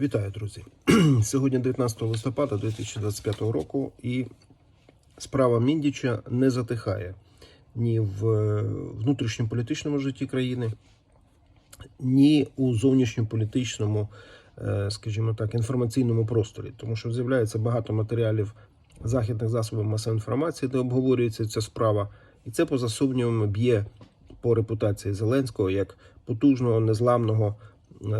Вітаю, друзі! Сьогодні 19 листопада 2025 року, і справа Міндіча не затихає ні в е, внутрішньополітичному житті країни, ні у зовнішньополітичному, е, скажімо так, інформаційному просторі, тому що з'являється багато матеріалів західних засобів масової інформації, де обговорюється ця справа, і це поза сумнівами б'є по репутації Зеленського як потужного, незламного,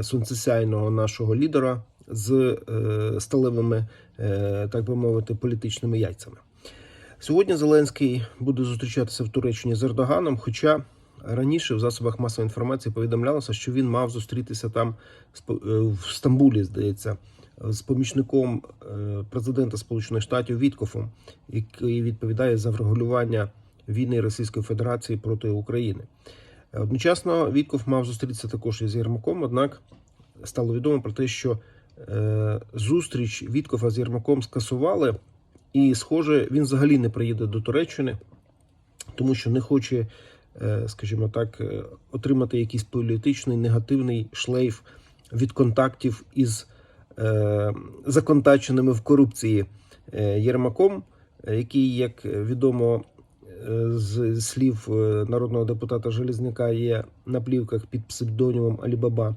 сонцесяйного нашого лідера з е, сталевими, е, так би мовити, політичними яйцями. Сьогодні Зеленський буде зустрічатися в Туреччині з Ердоганом. Хоча раніше в засобах масової інформації повідомлялося, що він мав зустрітися там е, в Стамбулі, здається, з помічником е, президента Сполучених Штатів Віткофом, який відповідає за врегулювання війни Російської Федерації проти України. Одночасно Вітков мав зустрітися також із Єрмаком, однак стало відомо про те, що е, зустріч Віткофа з Єрмаком скасували, і, схоже, він взагалі не приїде до Туреччини, тому що не хоче, е, скажімо так, е, отримати якийсь політичний негативний шлейф від контактів із законтаченими в корупції Єрмаком, який, як відомо, з слів е, народного депутата Железняка є на плівках під псевдонімом Алібаба.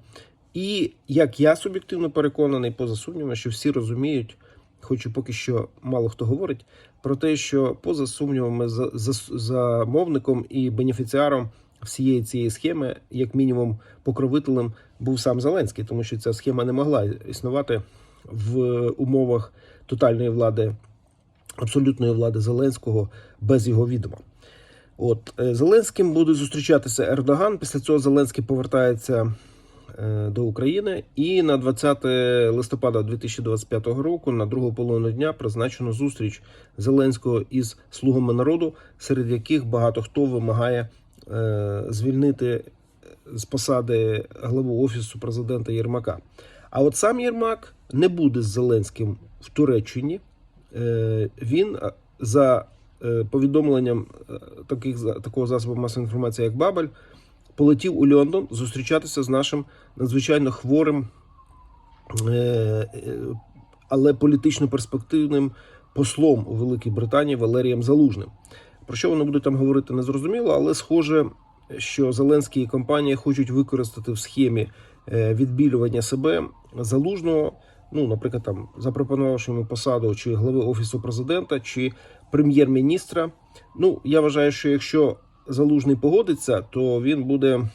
І як я суб'єктивно переконаний, поза сумнівом, що всі розуміють, хоч і поки що мало хто говорить, про те, що поза сумнівами за, за, замовником і бенефіціаром всієї цієї схеми, як мінімум, покровителем був сам Зеленський, тому що ця схема не могла існувати в умовах тотальної влади, абсолютної влади Зеленського без його відома. От е, Зеленським буде зустрічатися Ердоган. Після цього Зеленський повертається е, до України. І на 20 листопада 2025 року, на другу половину дня, призначено зустріч Зеленського із слугами народу, серед яких багато хто вимагає е, звільнити з посади главу офісу президента Єрмака. А от сам Єрмак не буде з Зеленським в Туреччині. Е, Він е, за е, повідомленням таких такого засобу масової інформації, як Бабель, полетів у Лондон зустрічатися з нашим надзвичайно хворим, але політично перспективним послом у Великій Британії Валерієм Залужним. Про що вони будуть там говорити, не зрозуміло, але схоже, що Зеленський і компанія хочуть використати в схемі відбілювання себе залужного. Ну, наприклад, там запропонувавши йому посаду чи глави офісу президента, чи прем'єр-міністра. Ну, я вважаю, що якщо залужний погодиться, то він буде.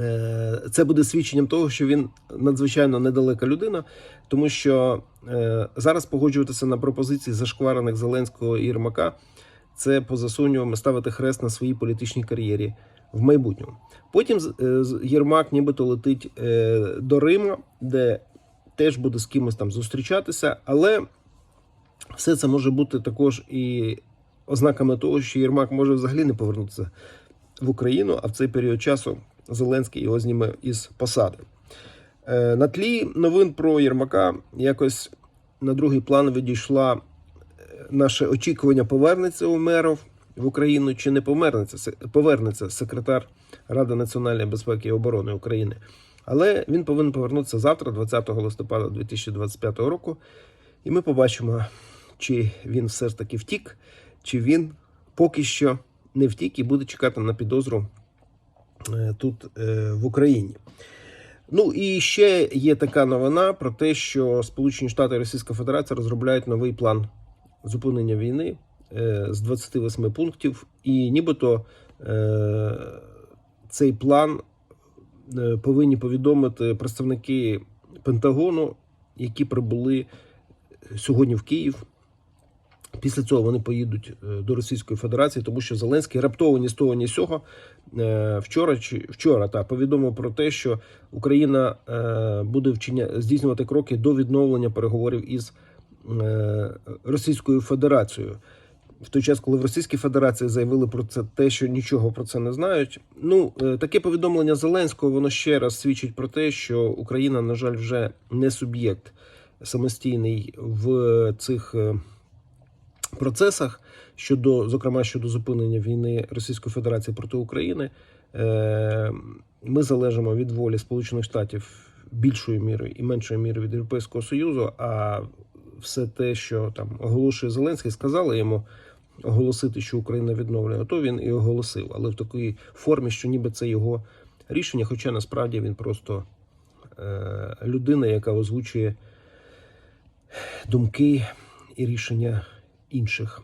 е, Це буде свідченням того, що він надзвичайно недалека людина, тому що е, зараз погоджуватися на пропозиції зашкварених Зеленського і Єрмака це поза ставити хрест на своїй політичній кар'єрі в майбутньому. Потім е, Єрмак нібито летить до Рима, де теж буде з кимось там зустрічатися, але все це може бути також і ознаками того, що Єрмак може взагалі не повернутися в Україну, а в цей період часу Зеленський його зніме із посади. Е, На тлі новин про Єрмака якось на другий план відійшла е, наше очікування, повернеться Умеров в Україну чи не повернеться, повернеться секретар Ради національної безпеки і оборони України. Але він повинен повернутися завтра, 20 листопада 2025 року, і ми побачимо, чи він все ж таки втік, чи він поки що не втік і буде чекати на підозру е, тут е, в Україні. Ну і ще є така новина про те, що Сполучені Штати і Російська Федерація розробляють новий план зупинення війни е, з 28 пунктів, і нібито цей план повинні повідомити представники Пентагону, які прибули сьогодні в Київ. Після цього вони поїдуть е, до Російської Федерації, тому що Зеленський раптово ні з того, ні з сього е, вчора чи вчора та повідомив про те, що Україна е, буде вчиня здійснювати кроки до відновлення переговорів із е, Російською Федерацією. В той час, коли в Російській Федерації заявили про це те, що нічого про це не знають. Ну е, таке повідомлення Зеленського воно ще раз свідчить про те, що Україна, на жаль, вже не суб'єкт самостійний в цих. е, процесах щодо, зокрема щодо зупинення війни Російської Федерації проти України, е, ми залежимо від волі Сполучених Штатів більшою мірою і меншою мірою від Європейського Союзу, а все те, що там оголошує Зеленський, сказали йому оголосити, що Україна відновлює, то він і оголосив, але в такій формі, що ніби це його рішення, хоча насправді він просто е, людина, яка озвучує думки і рішення інших.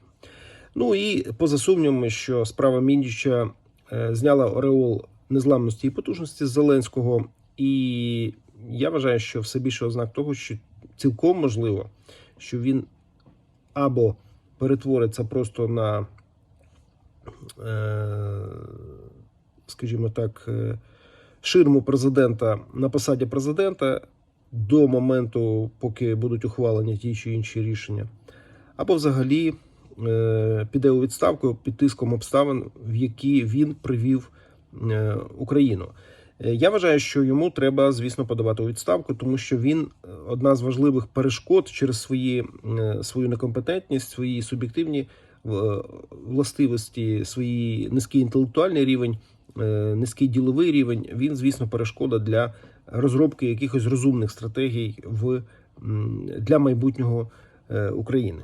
Ну і поза сумнівами, що справа Міндіча е, зняла ореол незламності і потужності Зеленського, і я вважаю, що все більше ознак того, що цілком можливо, що він або перетвориться просто на, е, скажімо так, е, ширму президента на посаді президента до моменту, поки будуть ухвалені ті чи інші рішення, або взагалі е, піде у відставку під тиском обставин, в які він привів Україну. Е, Я вважаю, що йому треба, звісно, подавати у відставку, тому що він е, одна з важливих перешкод через свої, е, свою некомпетентність, свої суб'єктивні властивості, свій низький інтелектуальний рівень, низький діловий рівень. Він, звісно, перешкода для розробки якихось розумних стратегій в для майбутнього України.